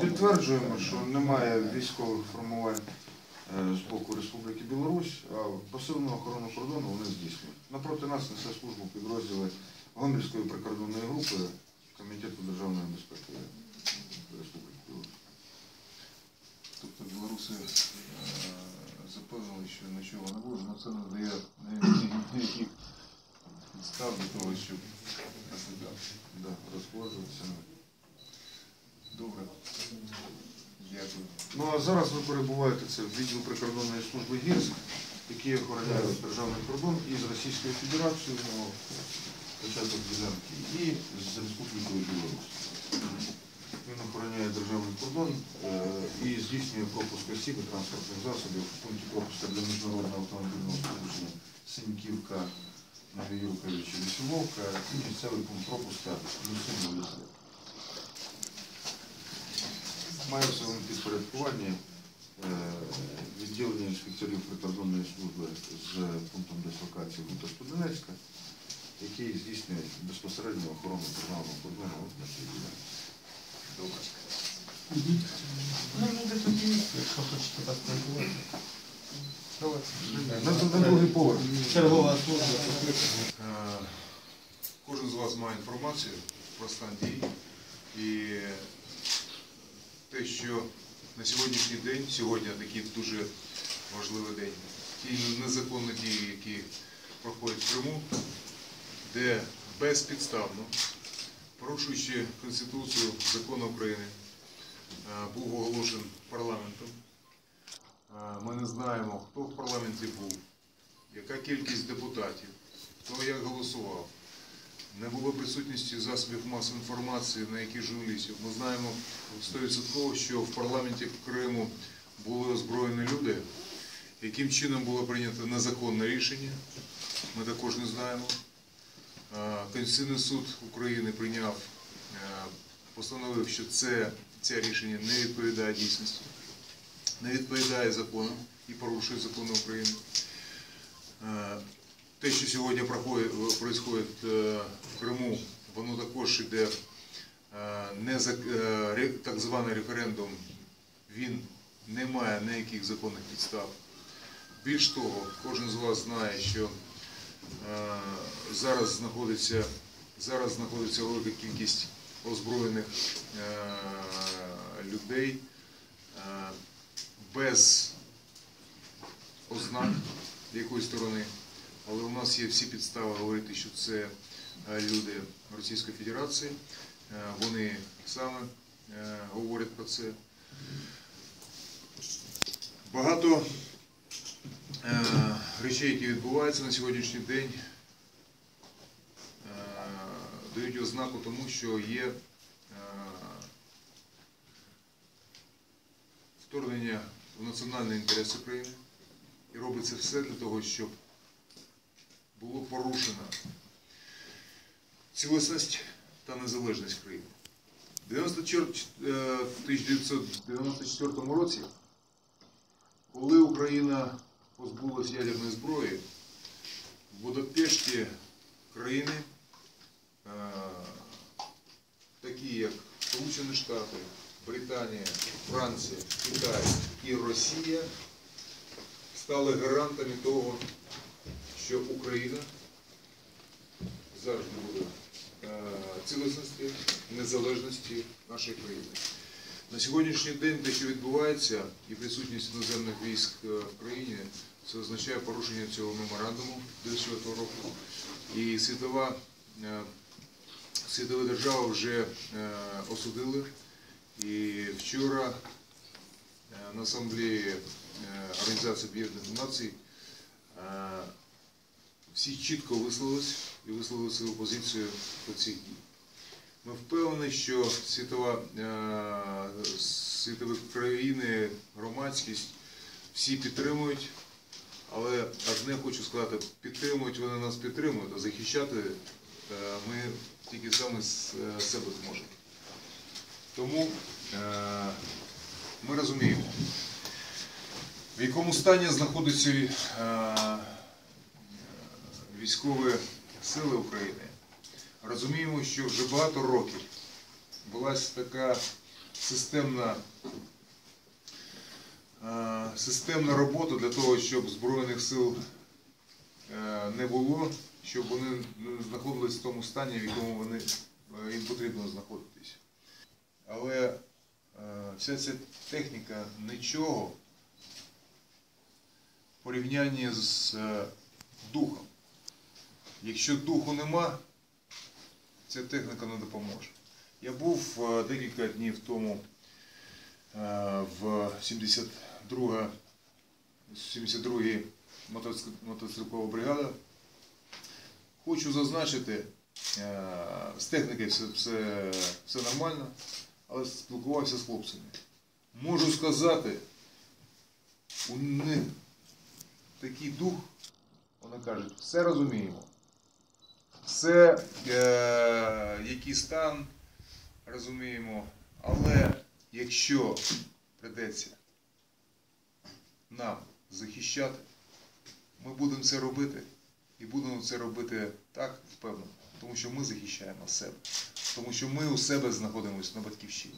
підтверджуємо, що немає військових формувань е, з боку Республіки Білорусь, а посилену охорону кордону вони здійснюють. Напроти нас несе службу підрозділи Гомельської прикордонної групи Комітету державної безпеки Республіки Білорусь. Тобто білоруси е, запевнили, що нічого не буде, але це не дає ні- ніяких підстав для того, щоб розглядати. Добре. Дякую. Ну а зараз ви перебуваєте це в відділ прикордонної служби ГІРС, який охороняє державний кордон із Російською Федерацією, ну, початок ділянки, і з Республікою Білорусь. Він охороняє державний кордон е, і здійснює пропуск осіб і транспортних засобів в пункті пропуска для міжнародного автомобільного сполучення Синьківка, Новіюрковича, Лісововка і місцевий пункт пропуска Люсин Лісів. Має в своєму підпорядкуванні е, відділення інспекторів прикордонної служби з пунктом дислокації Гута Студенецька, який здійснює безпосередньо охорону державного кордону на цій ділянці. Добре. Ну, якщо хочете поспілкуватися. На, на другий поверх. Чергова служба. Е, Кожен з вас має інформацію про стан дій і те, що на сьогоднішній день, сьогодні такий дуже важливий день, ті незаконні дії, які проходять в Криму, де безпідставно, порушуючи Конституцію, закон України, е, був оголошений парламентом. Е, Ми не знаємо, хто в парламенті був, яка кількість депутатів, хто як голосував. Не було присутності засобів масової інформації, на які журналістів. Ми знаємо 100%, що в парламенті Криму були озброєні люди. Яким чином було прийнято незаконне рішення, ми також не знаємо. Е, Конституційний суд України прийняв, е, постановив, що це, це рішення не відповідає дійсності, не відповідає законам і порушує закони України. Е, те, що сьогодні проходить, е, в Криму, воно також іде е, не е, так званий референдум, він не має ніяких законних підстав. Більш того, кожен з вас знає, що е, зараз знаходиться, зараз знаходиться велика кількість озброєних е, людей е, без ознак якої сторони. Але у нас є всі підстави говорити, що це е, люди Російської Федерації. Е, Вони саме е, говорять про це. Багато речей, які відбуваються на сьогоднішній день, дають ознаку тому, що є вторгнення в національний інтерес України і робиться все для того, щоб було порушено цілісність та незалежність країни. В 94 е, 1994 році, коли Україна позбулася ядерної зброї, в Будапешті країни, е, такі як Сполучені Штати, Британія, Франція, Китай і Росія, стали гарантами того, що Україна завжди буде е, цілісності, незалежності нашої країни. На сьогоднішній день те, що відбувається, і присутність іноземних військ е, в країні, це означає порушення цього меморандуму 94 року. І світова, е, світова держава вже осудили. І вчора на асамблеї Організації Об'єднаних Націй всі чітко висловились і висловили свою позицію по цих дій. Ми впевнені, що світова, е, світові країни, громадськість всі підтримують, але одне хочу сказати, підтримують вони нас підтримують, а захищати е, ми тільки саме з е, себе зможемо. Тому ми розуміємо, в якому стані знаходиться військові сили України. Розуміємо, що вже багато років була така системна, е, системна робота для того, щоб Збройних сил е, не було, щоб вони не знаходились в тому стані, в якому вони, е, їм потрібно знаходитися. Але вся ця техніка нічого в порівнянні з духом. Якщо духу нема, ця техніка не допоможе. Я був е, декілька днів тому е, в 72 72-й мотоцик- мотоциклова бригада. Хочу зазначити, е, з технікою все, все, все нормально, але спілкувався з хлопцями. Можу сказати, у них такий дух, вони кажуть, все розуміємо. Все, е, який стан, розуміємо. Але якщо придеться нам захищати, ми будемо це робити і будемо це робити так впевнено, тому що ми захищаємо себе, тому що ми у себе знаходимося на батьківщині.